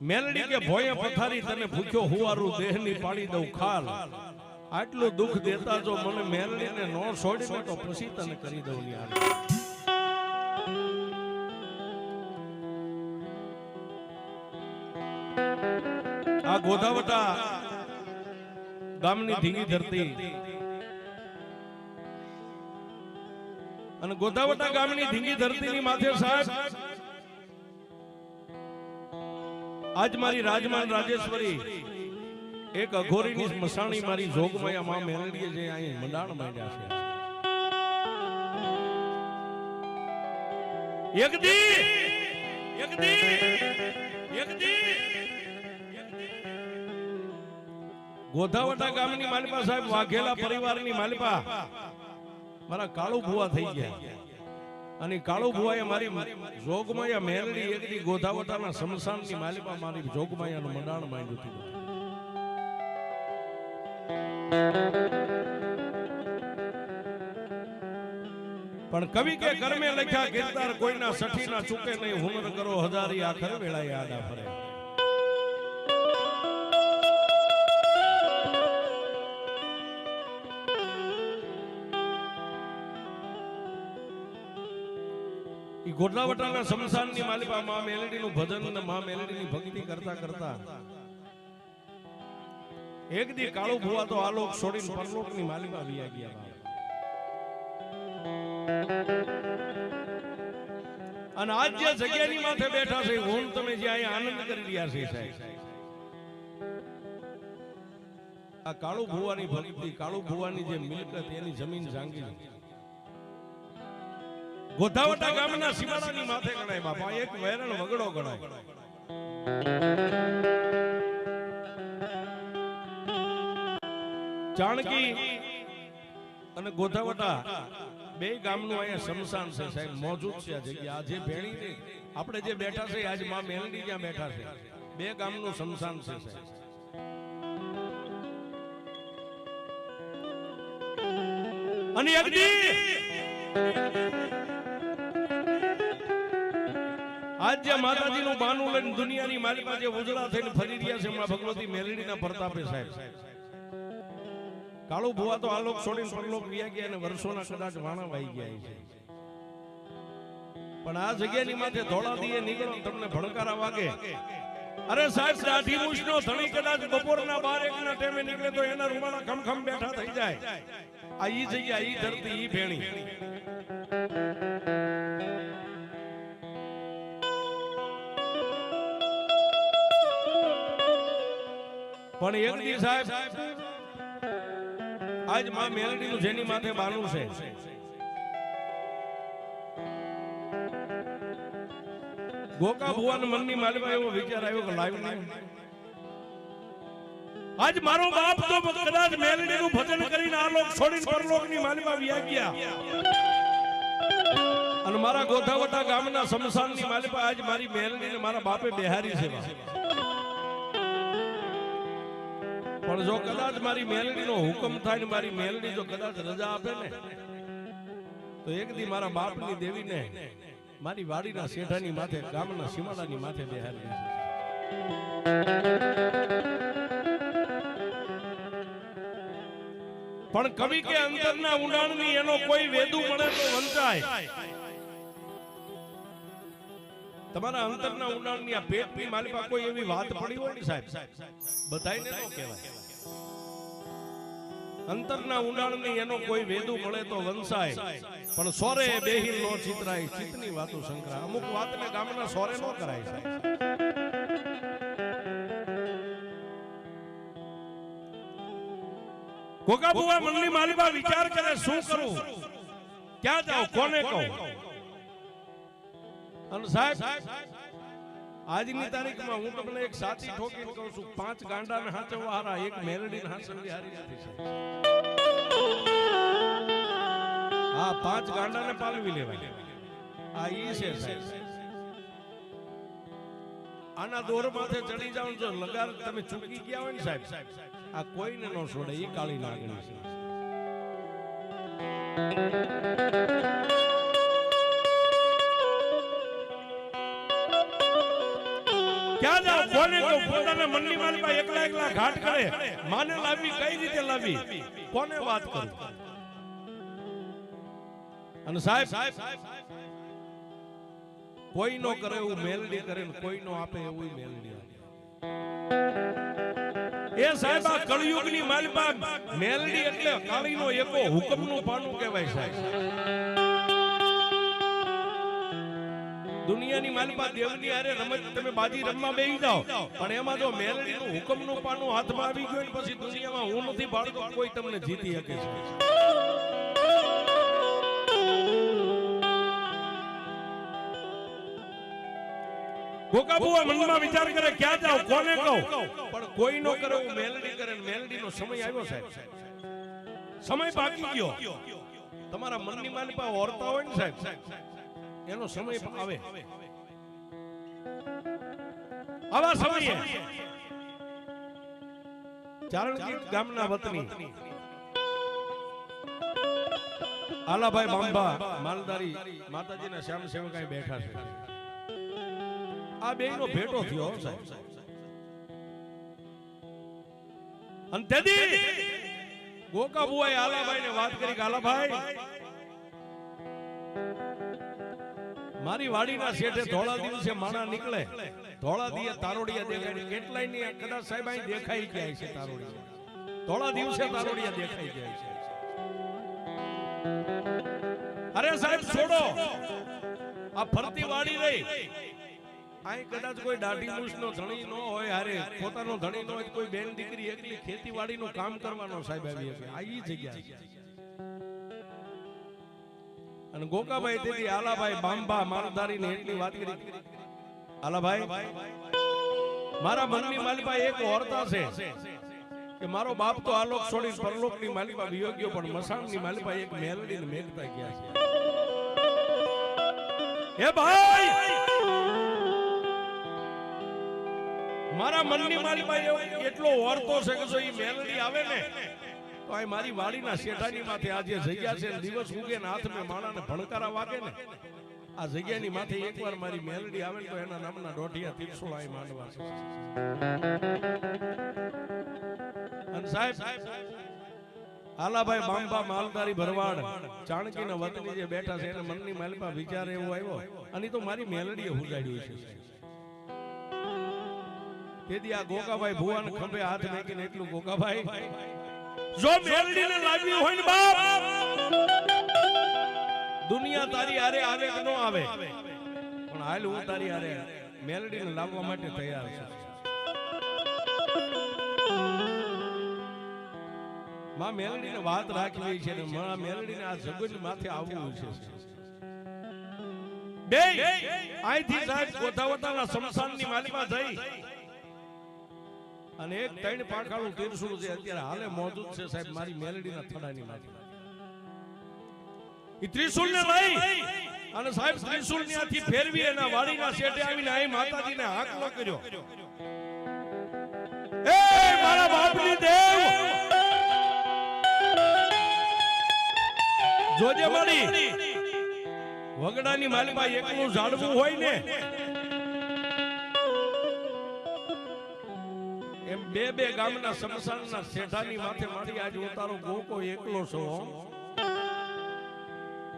મેલડી કે ભોયે પથારી તને ભૂખ્યો હુવારું દેહની પાડી દઉં ખાલ. આટલું દુઃખ દેતા જો મને મેલડીને નો છોડી તો પછી તને કરી દઉં યાર આ ગોધાવટા ગામની ધીંગી ધરતી. અને ગોધાવટા ગામની ધીંગી ધરતીની માથે સાહેબ આજ મારી રાજમાન રાજેશ્વરી, એક અઘોરીની મસાણી મારી જોગમાયા માં મેલડીએ જે અહીં મંડાણ માંડ્યા છે. એક દી એક દી એક દી, ગોધાવટા ગામની માલિપા સાહેબ, વાઘેલા પરિવારની માલિપા. મારા કાળુ ભુવા થઈ ગયા. અને કાળુ ભુવાએ મારી જોગમાયા મેલડી એકદી ગોધાવટાના સમસાનની માલિકા મારી જોગમાયાનું મંડાણ માંડ્યું હતું. પણ કવિ કે કર્મે લખ્યા કીર્તાર કોઈના સઠીના ચૂકે નહીં હુમર કરો હજારી આખર વેળાએ આડા ફરે. ગોડલાવટાના શમશાનની માલિકા માં મેલડીનું ભજન અને માં મેલડીની ભક્તિ કરતા કરતા એક દી કાળુ ભુવા તો આલોક છોડીને પરલોકની માલિકા વિયા ગયા અને આજ જે જગ્યાની માથે બેઠા છે હું તમે જે અહીંયા આનંદ કરી રહ્યા છે, સાહેબ. આ કાળુ ભુવાની ભક્તિ, કાળુ ભુવાની જે મિલકત, એની જમીન જાંગી ગોધાવટા ગામના સીમાડાની માથે ગણાય બાપા એક વેરણ વગડો ગણાય. ચાણકી અને ગોધાવટા બે ગામનું અહીંયા શમશાન છે સાહેબ મોજૂદ છે આ જગ્યા. આજે જે ભેણી ને આપણે જે બેઠા છે આજમાં મેલડી જ્યાં બેઠા છે બે ગામનું શમશાન છે સાહેબ. અને એક આજ જે માતાજીનું બાનું લઈને દુનિયાની મારી પાસે ઉજળા થઈને ફરી રહ્યા છે હમણાં ભગવતી મેલડીના પ્રતાપે સાહેબ. કાળુ ભુવા તો આલોક છોડીને પરલોક વ્યા ગયા અને વર્ષોના કદાચ વાણા વાઈ ગયા છે. પણ આ જગ્યાની માથે ધોળા દીએ નીકળો તમને ભણકારા વાગે. અરે સાહેબ દાઢી મૂછનો ધણી કદાચ બપોરના બાર એક ના ટાઈમે નીકળે તો એના રૂમાના ખમખમ બેઠા થઈ જાય. આ ઈ જગ્યા, ઈ ધરતી, ઈ ભેણી. પણ એક દી સાહેબ, આજમાં મેલડીનું જેની માથે બાનું છે. ગોકા ભુવન મનની માલિકા એવો વિચાર આવ્યો કે લાઈવ નહીં. આજ મારો બાપ તો કદાચ મેલડીનું ભજન કરીને આ લોક છોડીને પરલોકની માલિકા વ્યા ગયા. અને મારા ગોધાવટા ગામના સમસાનની માલિકા આજ મારી મેલડીને મારા બાપે બેહારી છે પણ જો કદાચ મારી મેલડીનો હુકમ થાય ને મારી મેલડી જો કદાચ રજા આપે ને, તો એક દી મારા બાપની દેવીને મારી વાડીના શેઠાની માથે, ગામના સીમાડાની માથે બેહાડી પણ કવિ કે અંતરના ઊંડાણની એનો કોઈ વેદુ મળે તો વંચાય. તમારા અંતરના ઊંડાણની આ પેટની માલિકા કોઈ એવી વાત પડી હોય ને સાહેબ? બધાયને ન કહેવાય. અંતરના ઉડાણની એનો કોઈ વેદુ મળે તો વંશાય. પણ સોરે બેહી નો ચિતરાય, ચિતની વાતો શંકરા અમુક વાતને ગામના સોરે નો કરાય સાહેબ. કોકા બુવા મનની માલિબા વિચાર કરે, શું કરું? ક્યાં જાઉં? કોને કહું? અને સાહેબ આજની તારીખમાં હું તમને એક સાચી ઠોકી કહું છું. પાંચ ગાંડાને હાચવવા હારા એક મેલડીને હાચવવી હારી નથી હા પાંચ ગાંડાને પાલવી લેવાય આ ઈ છે સાહેબ. આના દોર માથે ચડી જાવ જો લગાર તમે ચૂકી ગયા હોય ને સાહેબ. આ કોઈને ન છોડે એ કાળી લાગણી છે. ક્યાં જાવ કોને કહું પોતાના મનની માલિકા એકલા એકલા ઘાટ કરે? માને લાવી, કઈ રીતે લાવી? કોને વાત કરું? અને સાહેબ કોઈ નો કરે એવું મેલડી કરે ને કોઈ નો આપે એવું મેલડી આપે. એ સાહેબ, આ કળિયુગની માલિકા મેલડી એટલે કાળીનો એકો હુકમનું પાનું કહેવાય સાહેબ. દુનિયાની માલમાં દેવની આરે રમત તમે બાજી રમવા બેહી જાઓ. પણ એમાં જો મેલડીનું હુકમનું પાનું હાથમાં આવી ગયું ને પછી દુનિયામાં હું નથી બાળકો કોઈ તમને જીતી શકે છે. ગોકાબુઆ મનમાં વિચાર કરે, ક્યાં જાવ કોને કહું? પણ કોઈ નો કરે હું મેલડી કરે ને મેલડીનો સમય આવ્યો સાહેબ. સમય બાકી ગયો. તમારા મનની માલિકા ઓરતા હોય ને સાહેબ. એનો સમય આવે આવા સમયે ચારણકી ગામના વતની આલાભાઈ બાંબા માલદારી માતાજીના શ્યામ સેવકાઈ બેઠા છે આ બે નો ભેટો થયો સાહેબ અને તેથી ગોકા બુઆએ આલાભાઈ ને વાત કરી કે આલાભાઈ મારી વાડીના શેઠે ધોળા દિવસે માણા નીકળે. ધોળા દીએ તારોડિયા દેખાય. કેટલાયની કદાચ સાહેબ અહીં દેખાઈ ગયા છે તારોડિયા. ધોળા દિવસે તારોડિયા દેખાઈ ગયા છે અરે સાહેબ, છોડો. આ ફરતી વાડી રહી. અહીં કદાચ કોઈ દાઢી મૂછનો ધણી ન હોય, હારે પોતાનો ધણી ન હોય કોઈ બેન દીકરી એકલી ખેતીવાડીનું કામ કરવાનો સાહેબ આવી હશે. આ જગ્યા અને ગોકાભાઈ તેથી આલાભાઈ બાંબા માલધારી ને એટલી વાત કરી. આલાભાઈ, મારા મનની માલિકા એક ઓરતા છે કે મારો બાપ તો આલોક છોડી પરલોકની માલિકા વિયોગ્યો, પણ મસાણની માલિકા એક મેલડી ને મેઘતા ગયા છે. હે ભાઈ! મારા મનની માલિકા એટલો ઓરતો છે કે જો એ મેલડી આવે ને તો મારી વાડીના શેઠાની માથે આ જે જગ્યા છે દિવસ ઉગે ને હાથ મેં માણાને ભણકારા વાગે ને. આ જગ્યાની માથે એકવાર મારી મેલડી આવે તો એના નામના દોઢિયા તીરસોળ માંડવા છે. અને સાહેબ આલાભાઈ બાંબા માલધારી ભરવાડ ચાણકીના વતની જે બેઠા છે એને મનની માલિકા વિચાર એવો આવ્યો. અને તો મારી મેલડીએ હુજાડ્યું છે. તેથી આ ગોકાભાઈ ભુવાન ખંભે હાથ નાખીને એટલું ગોકાભાઈ જો મેલડીને લાવી હોય ને બાપ, દુનિયા તારી હારે આવે કે નો આવે? પણ હાલ હું તારી હારે મેલડીને લાવવા માટે તૈયાર છું. માં મેલડીને વાત રાખવી છે ને માં મેલડીને આ જગત માથે આવવું છે. બે અહીંથી સાહેબ ગોતાવતાના શમશાનની માલિકા થઈ અને એક ત્રણ પાંખાળું તીરસુલ છે. અત્યારે હાલે મોજૂદ છે સાહેબ મારી મેલડીના થડાની માથે. એ ત્રિશુલ ને લઈ અને સાહેબ ત્રિશુલની આથી ફેરવી એના વાડીના શેઠે આવીને અહીં માતાજીને હાકલો કર્યો. એ મારા બાપની દેવ! જોજે મારી. વગડાની માલમાં એકનું ઝાડવું હોય ને એમ બે બે ગામના સમસાનના શેઠાની માથે મારી આજ ઉતારો ગોકો એકલો છો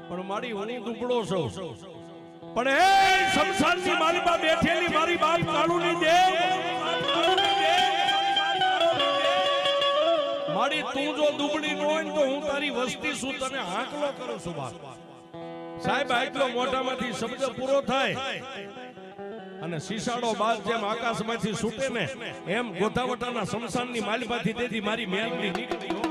પણ મારી હું દુબળો છો. પણ હે સમસાનની મારી બા બેઠેલી મારી બાપ કાળુની દેવ. મારી તું જો દુબળી ન હોય તો હું તારી વસ્તી છું તને હાંકલો કરું છું સાહેબ, આટલો મોઢામાંથી શબ્દ પૂરો થાય. અને શીશાડો બાદ જેમ આકાશમાંથી છૂટે ને, એમ ગોધાવટાના શમશાનની માલિપાથી તેથી મારી મેલડી નીકળી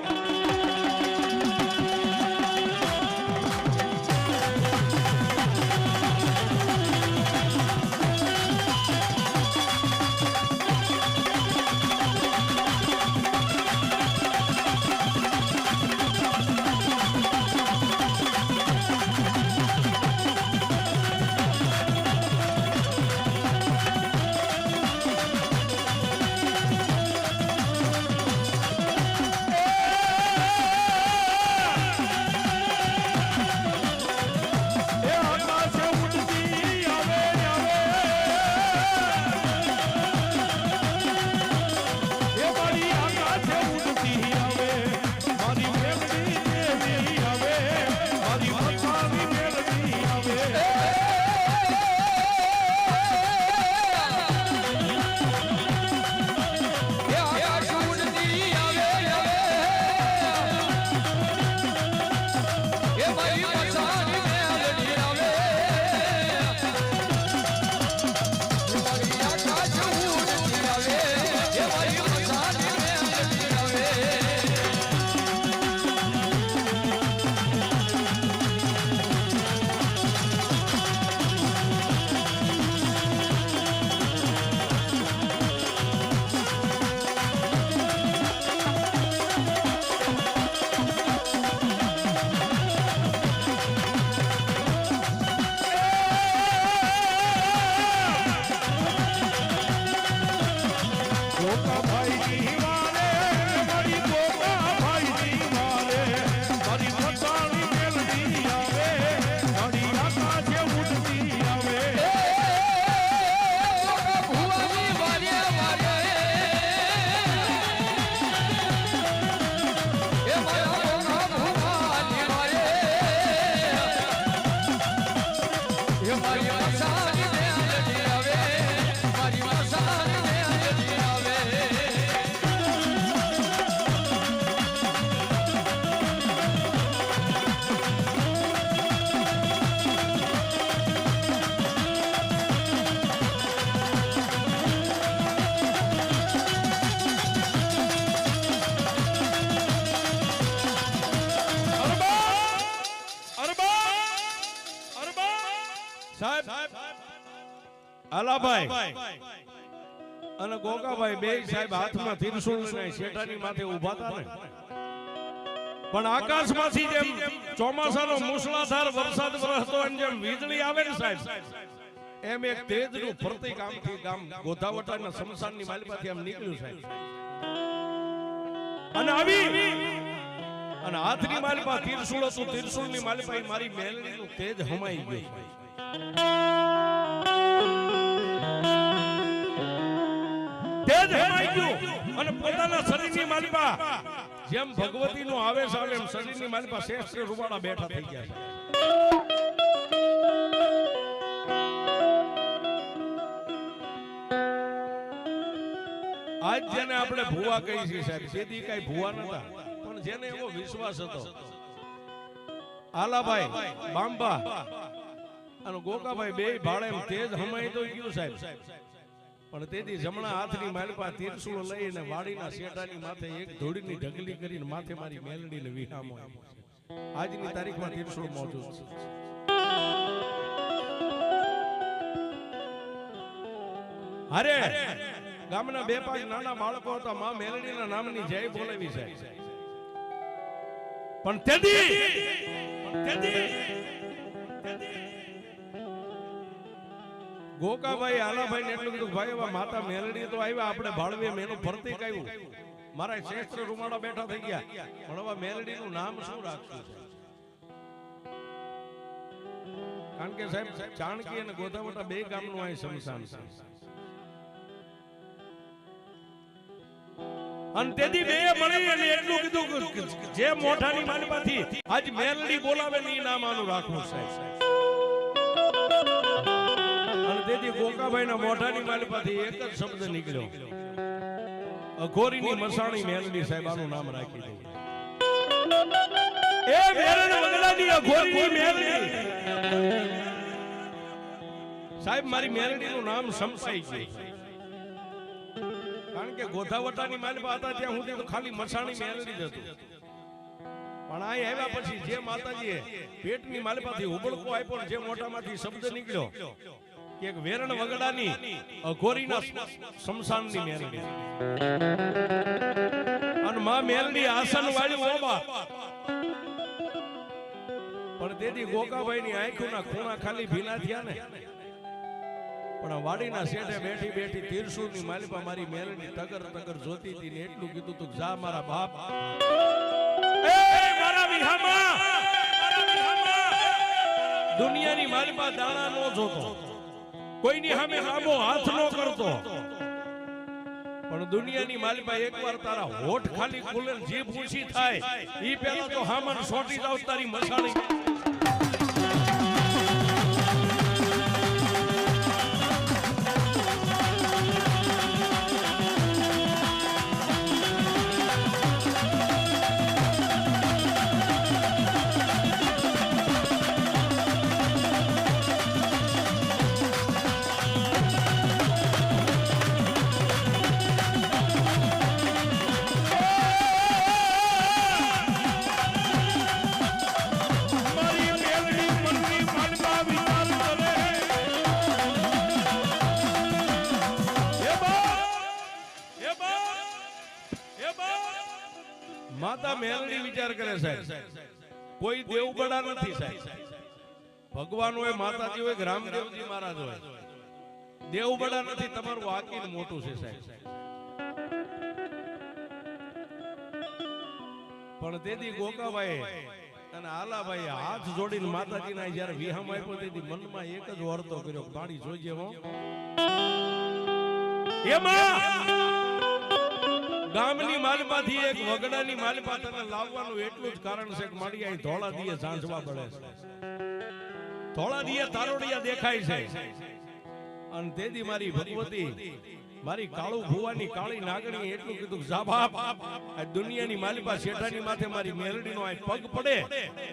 આલાભાઈ અને ગોગાભાઈ બે સાહેબ હાથમાં ત્રિશુળ લઈને શેઠાની માથે ઊભા હતા ને. પણ આકાશમાંથી જેમ ચોમાસાનો મુસળાધાર વરસાદ વરસતો અને જેમ વીજળી આવે ને સાહેબ, એમ એક તેજનું ફરતી ગામથી ગામ ગોધાવટાના શમશાનની માલિપાથી આમ નીકળ્યું સાહેબ. અને આવી અને હાથની માલિપા તીરસુળ હતું તીરસુળની માલિપા એ મારી મેલડીનું તેજ હમાઈ ગયું. તેજ હમાઈ ગયું અને પોતાના શરીરની માલિપા. જેમ ભગવતીનો આવેશ આવે એમ શરીરની માલિપા શ્રેષ્ઠ રૂપાળા બેઠા થઈ ગયા છે. આજ જેને આપણે ભુવા કહી છીએ સાહેબ તેથી કઈ ભુવા નતા પણ જેને એવો વિશ્વાસ હતો. આલાભાઈ બાંબા. અને ગોકાભાઈ બે ભાડે તેજ હમાઈ તો ગયું સાહેબ. પણ તેથી જમણા હાથની માલપા તીરસુળ લઈને વાડીના શેઠાની માથે એક ધોળીની ઢગલી કરીને માથે મારી મેલડીને વિહામો આજની તારીખમાં તીરસુળ મોજૂદ છે. અરે ગામના બે પાંચ નાના બાળકો હતા માં મેલડીના નામની જય બોલાવી છે. પણ તેથી તેથી ગોકાભાઈ આલાભાઈ ને એટલું કીધું, ભાઈ માતા મેલડી તો આવ્યા, આપણે ભાળવીએ એનું ફરતી આવ્યું મારા શ્રેષ્ઠ રૂમાડા બેઠા થઈ ગયા. પણ હવે મેલડી નું નામ શું રાખશું? કારણ કે સાહેબ ચાણકી અને ગોધાવટા બે ગામનું અહીં શમશાન છે. અને તેથી બે મળી અને એટલું કીધું જે મોઢાની માલિપાથી આજ મેલડી બોલાવે ને એ નામ આનું રાખવું સાહેબ તેથી ગોકાભાઈના મોઢાની માલિપાથી એક જ શબ્દ નીકળ્યો. અઘોરીની મસાણી મેલડી સાહેબ, આનું નામ રાખી દે એ મેરણ વગડાની અઘોરીની મેલડી. સાહેબ, મારી મેલડીનું નામ સમસાઈ ગયું. કારણ કે ગોધાવટાની માલિપા હતા, ત્યાં સુધી ખાલી મસાણી મેલડી જ હતું. પણ આ આવ્યા પછી જે માતાજીએ પેટની માલિપાથી ઉબળકો આપ્યો ને જે મોઢામાંથી શબ્દ નીકળ્યો એક વેરણ વગડાની અઘોરીના શમશાનની મેલડી. અને માં મેલડી આસન વાળી ઓબા પણ તેથી ગોકાભાઈની આંખોના ખૂણા ખાલી ભીના થયા ને. પણ વાડીના શેઠે બેઠી બેઠી તીરસુરની માલિપા મારી મેલડી તગર તગર જોતી હતી ને એટલું કીધું તું જા મારા બાપ. મારા વિહામાં! દુનિયાની માલિપા દાણા નો જોતો. કોઈની સામે લાંબો હાથ ન કરતો. પણ દુનિયાની માલિપા એકવાર તારા હોઠ ખાલી ખુલે જીભ ઊંચી થાય. ઈ પેલા તો હામન સોટી જાવ તારી મસાણી. મેલડી સાહેબ. કોઈ દેવગડા નથી સાહેબ. ભગવાન હોય માતાજી હોય રામદેવજી મહારાજ હોય દેવગડા નથી તમારું વાકીન મોટું છે સાહેબ. પણ તેથી ગોકાભાઈ અને આલાભાઈ હાથ જોડીને માતાજીના જ્યારે વિહામ આપ્યો તેથી મનમાં એક જ વર્તો કર્યો પાણી જોઈજે હો. એમાં ગામની માલપાથી એક વગડાની માલપા તને લાવવાનું એટલું જ કારણ છે કે મારી ધોળા દીએ ઝાંઝવા પડે છે. ધોળા દીએ તારોડિયા દેખાય છે. અને તેથી મારી ભગવતી, મારી કાળુ ભુવાની કાળી નાગણી એટલું કીધું આ દુનિયાની માલિપા શેઠાની માથે મારી મેલડીનો આ પગ પડે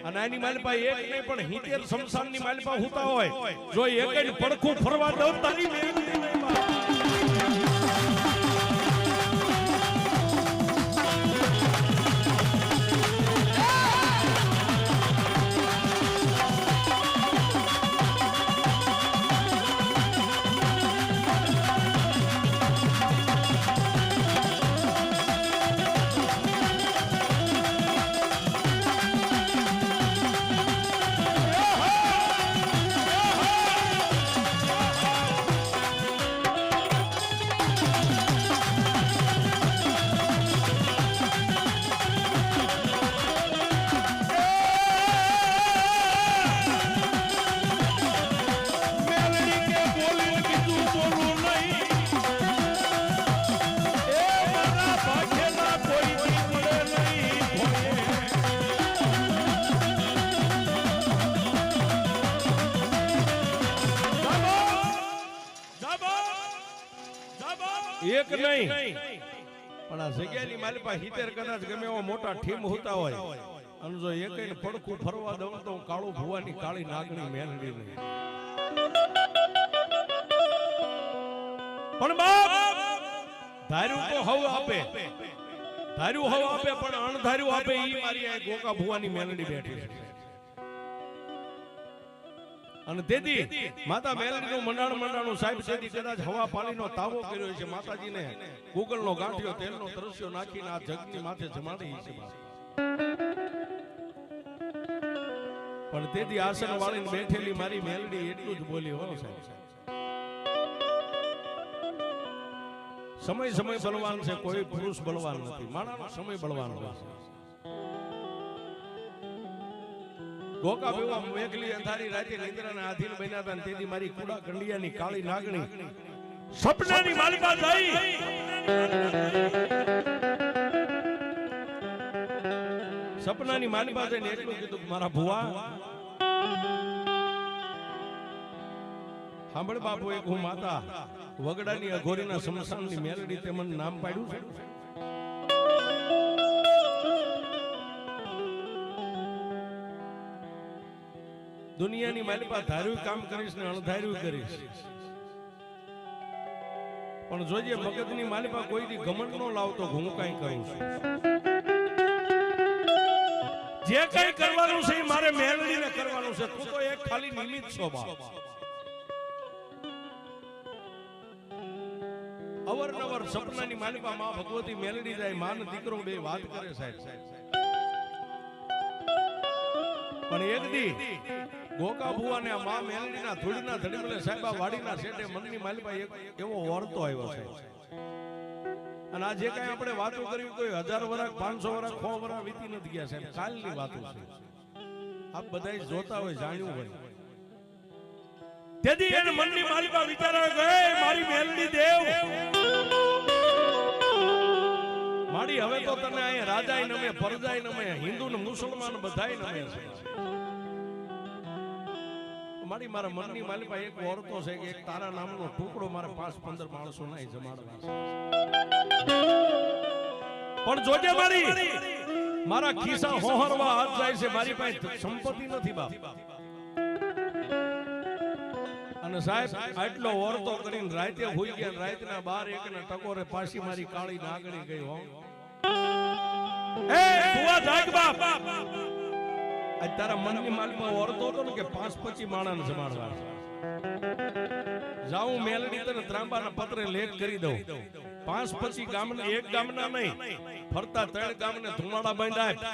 અને આની માલિપા એક નહીં, પણ હિતેર શમશાનની માલિપા હોતા હોય. જો એક જ પડખું ફરવા દઉં, તારી મેલડી એક નહીં. પણ આ જગ્યાની મારી પાસે હિતેર કદાચ ગમે એવા મોટા ઠીમ હોતા હોય. અને જો એક પડખું ફરવા દઉં તો હું કાળું ભુવાની કાળી નાગણી મેલડી નહીં પણ બાપ ધાર્યું તો હવ આપે. ધાર્યું હવ આપે પણ અણધાર્યું આપે. ઈ મારી આ ગોકા ભુવાની મેલડી બેઠી છે. અને તેથી માતા મેલડીનું મંડાણ મંડાણું સાહેબ તેથી કદાચ હવા પાણીનો તાવો કર્યો છે, માતાજીને ગૂગલનો ગાંઠિયો, તેલનો તરસ્યો નાખીને આ જગની માથે જમાડી છે પણ તેથી આસન વાળીને બેઠેલી મારી મેલડી એટલું જ બોલી હો સાહેબ. સમય સમય બળવાન છે, કોઈ પુરુષ બળવાન નથી માણસનો સમય બળવાન હોય છે. ગોકા ભેવા મેઘલી અંધારી રાતે નિંદ્રાના આધીન બન્યા હતા તેથી મારી કુડા કંડિયાની કાળી નાગણી સપનાની માલિકા થઈ. સપનાની માલિકા થઈને એટલું કીધું મારા ભુવા, સાંભળ બાપુ, એક હું માતા વગડાની અઘોરીના સમસાનની મેલડી તે મને નામ પાડ્યું છે. દુનિયાની મારી ધાર્યું કામ કરીશ ને અણધાર્યું કરીશ. પણ જોઈએ મગજની મારી પાસે કોઈ દી ઘમંડ નો લાવતો હું કઈ કહું છું. જે કઈ કરવાનું છે મારે મેલડીને કરવાનું છે. તું તો એક ખાલી નિમિત છો, બાપ. અવરનવર સપનાની માલિકા માં ભગવતી મેલડી જાય માન દીકરો બે વાત કરે સાહેબ. પણ એક દી ગોકા ભુવા ને આ માં મેલડીના ધૂળના ધડીમલે સાહેબા વાડીના શેઠે મનની માલિકા એક એવો વર્તો આવ્યો છે. અને આ જે કાંઈ આપણે વાતો કરી, કોઈ હજાર વર્ષ પાંચસો વર્ષ સો વરાક વીતી નથી ગયા સાહેબ, કાલની વાતો છે. આપ બધા જોતા હોય, જાણ્યું હોય. તેથી એને મનની માલિકા વિચાર ગયે મારી મેલડી દેવ માડી હવે તો તને અહીંયા રાજાય નમે, પરજાય નમે હિન્દુ ને મુસલમાન બધાય નમે છે. મારી મારા મનની માલિકા એક ઓરતો છે કે એક તારા નામનો ટુકડો મારે પાંચ પંદર માણસો ના જમાડવા પણ જોજે મારી, મારા ખિસ્સા હોહરવા હાથ જાય છે, મારી પાસે સંપત્તિ નથી બાપ. અને સાહેબ, આટલો ઓરતો કરીને રાતે હોઈ ગયા, રાતના બાર એક ને ટકોરે પાછી મારી કાળી નાગણી ગઈ હો. એ જાગ બાપ. આજ તારા મનની માલમાં ઓરતો હતો ને કે પાંચ પચી માણાને જમાડવા. જાઉં મેલડી તને ત્રાંબાના પત્રે લેખ કરી દઉં પાંચ પછી ગામને એક ગામના નહીં, ફરતા ત્રણ ગામને ધુમાડા બાંધાય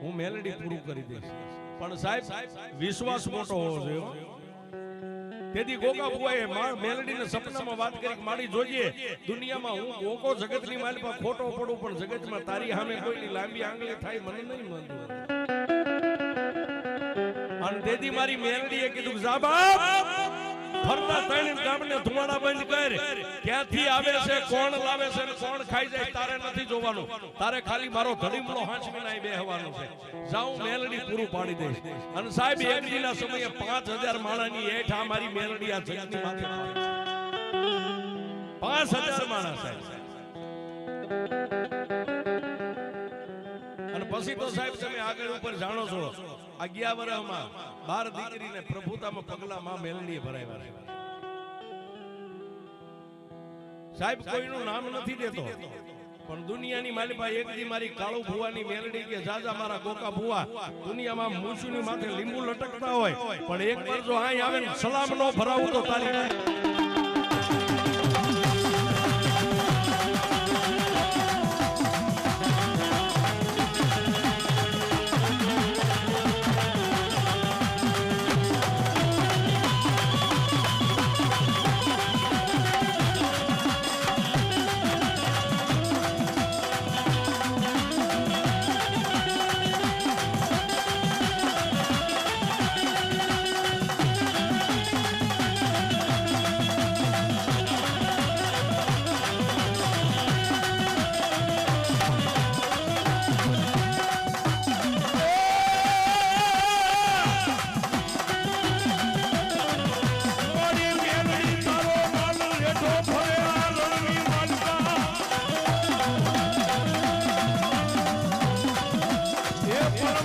હું મેલડી પૂરું કરી દઈશ પણ સાહેબ, વિશ્વાસ મોટો હોવો જોઈએ. તેથી ગોગા બુઆએ મેલડીને સપનામાં વાત કરી મારી જોઈએ દુનિયામાં હું ગોગો જગતની માલમાં ખોટો પડું, પણ જગતમાં તારી સામે કોઈની લાંબી આંગળી થાય, મને નહીં મંજૂર અને તેથી મારી મેલડીએ કીધું જા બાપ ફરતા ત્રણ ગામને ધુમાડા બંધ કર. ક્યાંથી આવે છે, કોણ લાવે છે ને કોણ ખાઈ જાય તારે નથી જોવાનું. તારે ખાલી મારો ધડીમલો હાંચવીને અહીં બેહવાનું છે. જાઉં મેલડી પૂરું પાડી દઈશ. અને સાહેબ, એક દીના સમયે પાંચ હજાર માણાની હેઠ આ મારી મેલડી આ જગતની માથે પાડી છે. પાંચ હજાર માણા, સાહેબ. પછી સાહેબ તમે આગળ ઉપર જાણો છો, અગિયાર વર્ષમાં બાર દીકરીને પ્રભુતામાં પગલા માં મેલડીએ ભરાય ભરાય સાહેબ, કોઈનું નામ નથી દેતો, પણ દુનિયાની માલિકા એક દી મારી કાળુ ભુવાની મેલડી કે જાજા મારા ગોકા ભુવા, દુનિયામાં મૂછુની માથે લીંબુ લટકતા હોય, પણ એક વાર જો અહીં આવે સલામ નો ભરાવું તો તારી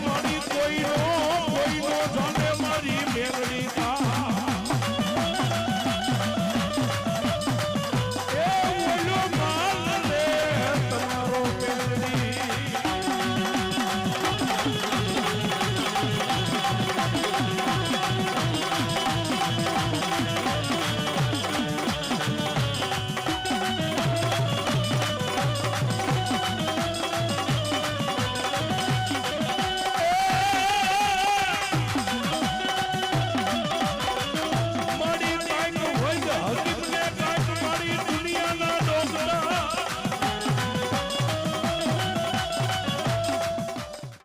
મળી કોઈનો કોઈનો જાણે મારી મેળવી